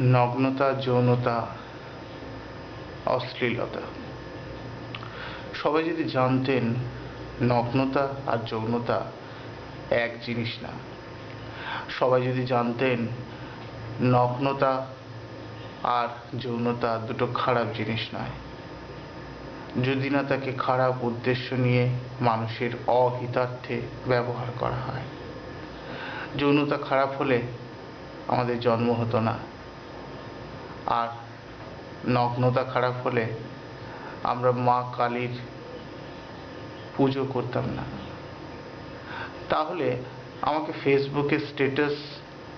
নগ্নতা, যৌনতা, অশ্লীলতা। সবাই যদি জানতেন নগ্নতা আর যৌনতা এক জিনিস না, সবাই যদি জানতেন নগ্নতা আর যৌনতা দুটো খারাপ জিনিস নয়, যদি না তাকে খারাপ উদ্দেশ্য নিয়ে মানুষের অহিতার্থে ব্যবহার করা হয়। যৌনতা খারাপ হলে আমাদের জন্ম হতো না। আর নগ্নতা খারাপ হলে আমরা মা কালীর পুজো করতাম না। তাহলে আমাকে ফেসবুকে স্ট্যাটাস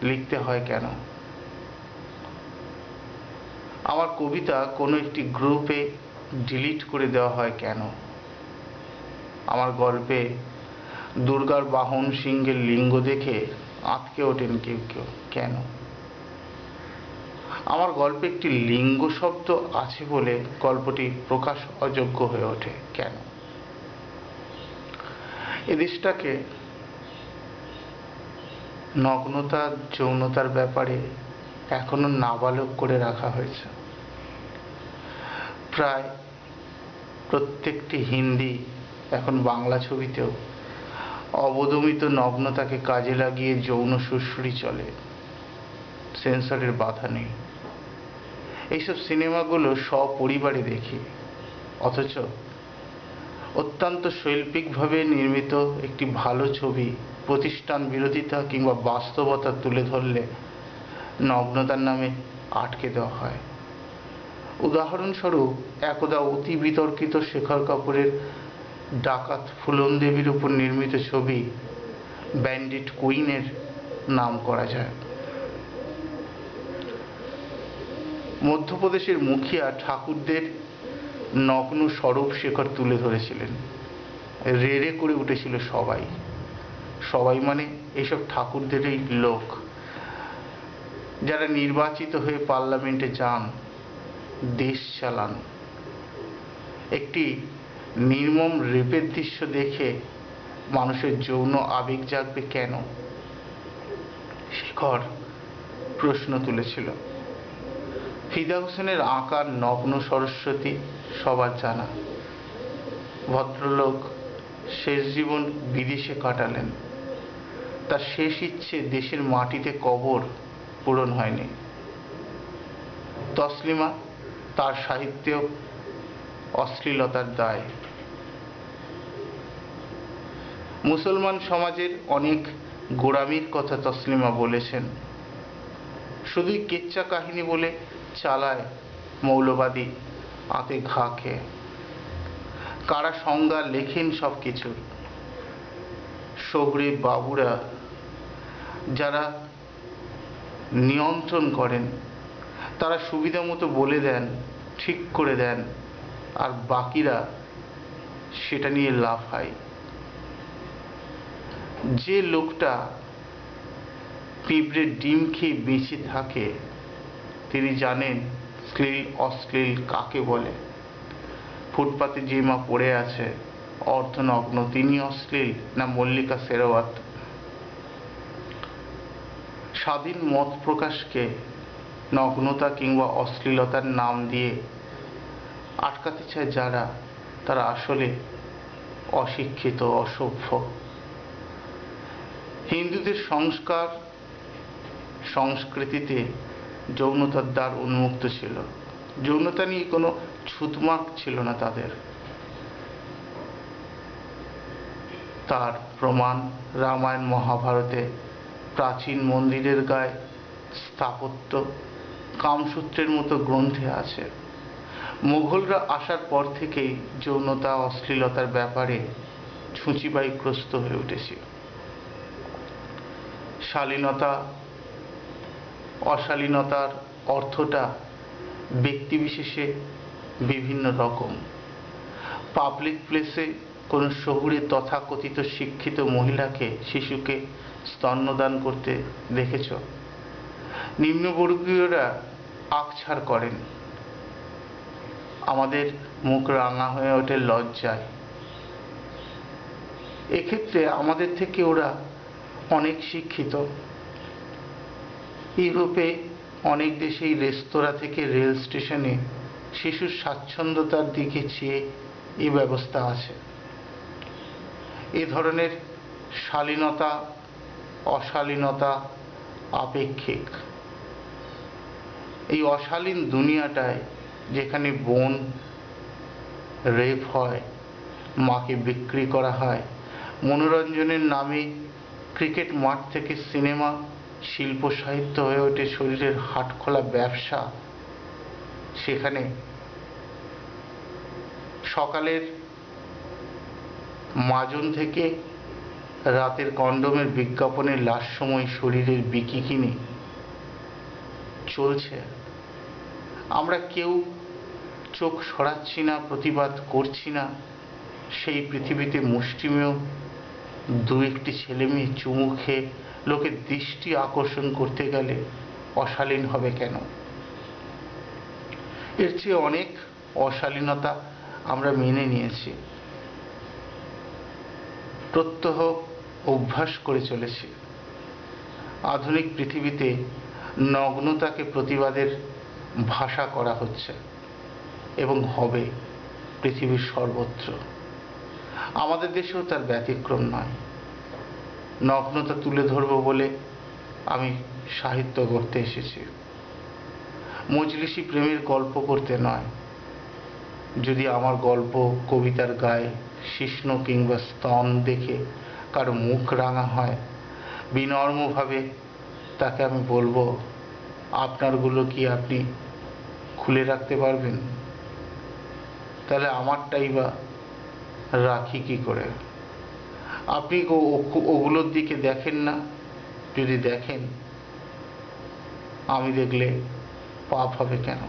লিখতে হয় কেন? আমার কবিতা কোনো একটি গ্রুপে ডিলিট করে দেওয়া হয় কেন? আমার গল্পে দুর্গার বাহন সিংহের লিঙ্গ দেখে আঁতকে ওঠেন কেউ কেউ। কেন? আমার গল্পে একটি লিঙ্গ শব্দ আছে বলে গল্পটি প্রকাশ অযোগ্য হয়ে ওঠে। কেন? এ দেশটাকে নগ্নতা, যৌনতার ব্যাপারে এখনও নাবালক করে রাখা হয়েছে। প্রায় প্রত্যেকটি হিন্দি এখন বাংলা ছবিতেও অবদমিত নগ্নতাকে কাজে লাগিয়ে যৌন সুশ্রুরি চলে। সেন্সরের বাধা নেই। এইসব সিনেমাগুলো সপরিবারে দেখি। অথচ অত্যন্ত শৈল্পিকভাবে নির্মিত একটি ভালো ছবি, প্রতিষ্ঠান বিরোধিতা কিংবা বাস্তবতা তুলে ধরলে নগ্নতার নামে আটকে দেওয়া হয়। উদাহরণস্বরূপ, একদা অতি বিতর্কিত শেখর কাপুরের ডাকাত ফুলন দেবীর উপর নির্মিত ছবি ব্যান্ডিট কুইনের নাম করা যায়। মধ্যপ্রদেশের মুখিয়া ঠাকুরদের নগ্ন স্বরূপ শেখর তুলে ধরেছিলেন। রেড়ে করে উঠেছিল সবাই। সবাই মানে এইসব ঠাকুরদেরই লোক। যারা নির্বাচিত হয়ে পার্লামেন্টে যান, দেশ চালান। একটি নির্মম রেপের দৃশ্য দেখে মানুষের যৌন আবেগ জাগবে কেন? শেখর প্রশ্ন তুলেছিল। ফিদা হোসেনের আঁকার নগ্ন সরস্বতী, সবার জানা। ভদ্রলোক শেষ জীবন বিদেশে কাটালেন। তার শেষ ইচ্ছে দেশের মাটিতে কবর পূরণ হয়নি। তসলিমা তার সাহিত্যেও অশ্লীলতার দায়। মুসলমান সমাজের অনেক গোড়ামির কথা তসলিমা বলেছেন। শুধুই কেচ্চা কাহিনী বলে চালায়, মৌলবাদী আতে ঘা খেয়ে। কারা সংজ্ঞা লেখেন সব কিছুর শহুরে বাবুরা যারা নিয়ন্ত্রণ করেন, তারা সুবিধা মতো বলে দেন, ঠিক করে দেন, আর বাকিরা সেটা নিয়ে লাফায় যে লোকটা পিঁপড়ের ডিম খেয়ে বেঁচে থাকে তিনি জানেন শ্লীল অশ্লীল কাকে বলে। ফুটপাতে যে মা পড়ে আছে, অর্ধনগ্ন, তিনি অশ্লীল না মল্লিকা শেরওয়াত? স্বাধীন মত প্রকাশকে নগ্নতা কিংবা অশ্লীলতার নাম দিয়ে আটকাতে চায় যারা, তারা আসলে অশিক্ষিত, অসভ্য। হিন্দুদের সংস্কার, সংস্কৃতিতে যৌনতার দ্বার উন্মুক্ত ছিল। যৌনতা নিয়ে কোনো ছুতমাক ছিল না তাদের। তার প্রমাণ রামায়ণ মহাভারতে প্রাচীন মন্দিরের গায়ে স্থাপত্য কামসূত্রের মতো গ্রন্থে আছে। মুঘলরা আসার পর থেকেই যৌনতা, অশ্লীলতার ব্যাপারে ছুঁচিবাইগ্রস্ত হয়ে উঠেছিল। শালীনতা অশালীনতার অর্থটা ব্যক্তিবিশেষে বিভিন্ন রকম। পাবলিক প্লেসে কোনো শহুরে তথাকথিত শিক্ষিত মহিলাকে, শিশুকে স্তন্যদান করতে দেখেছ? নিম্নবর্গীয়রা আকছাড় করেন। আমাদের মুখ রাঙা হয়ে ওঠে লজ্জায়। এক্ষেত্রে আমাদের থেকে ওরা অনেক শিক্ষিত। ইউরোপে অনেক দেশেই রেস্তোরাঁ থেকে রেল স্টেশনে শিশুর স্বাচ্ছন্দ্যতার দিকে চেয়ে এই ব্যবস্থা আছে। এ ধরনের শালীনতা, অশালীনতা আপেক্ষিক। এই অশালীন দুনিয়াটায় যেখানে বোন রেপ হয়, মাকে বিক্রি করা হয়, মনোরঞ্জনের নামে ক্রিকেট মাঠ থেকে সিনেমা শিল্প সাহিত্য হয়ে ওঠে শরীরের হাটখোলা ব্যবসা। সেখানে সকালের মাজন থেকে রাতের কন্ডোমের বিজ্ঞাপনের লাশ সময় শরীরের বিকি কিনে চলছে। আমরা কেউ চোখ সরাচ্ছি না, প্রতিবাদ করছি না। সেই পৃথিবীতে মুষ্টিমেয় দু একটি ছেলে মেয়ে চুমু খেয়ে লোকের দৃষ্টি আকর্ষণ করতে গেলে অশালীন হবে কেন? এর চেয়ে অনেক অশালীনতা আমরা মেনে নিয়েছি। প্রত্যহ অভ্যাস করে চলেছি। আধুনিক পৃথিবীতে নগ্নতাকে প্রতিবাদের ভাষা করা হচ্ছে এবং হবে পৃথিবীর সর্বত্র। আমাদের দেশেও তার ব্যতিক্রম নয়। নগ্নতা তুলে ধরবো বলে আমি সাহিত্য করতে এসেছি। মজলিসি প্রেমের গল্প করতে নয়। যদি আমার গল্প, কবিতার গায়ে শিষ্ণ কিংবা স্তন দেখে কারও মুখ রাঙা হয়, বিনর্মভাবে তাকে আমি বলব, আপনারগুলো কি আপনি খুলে রাখতে পারবেন? তাহলে আমারটাই বা রাখি কি করে? আপনি ওগুলোর দিকে দেখেন না। যদি দেখেন আমি দেখলে পাপ হবে কেন?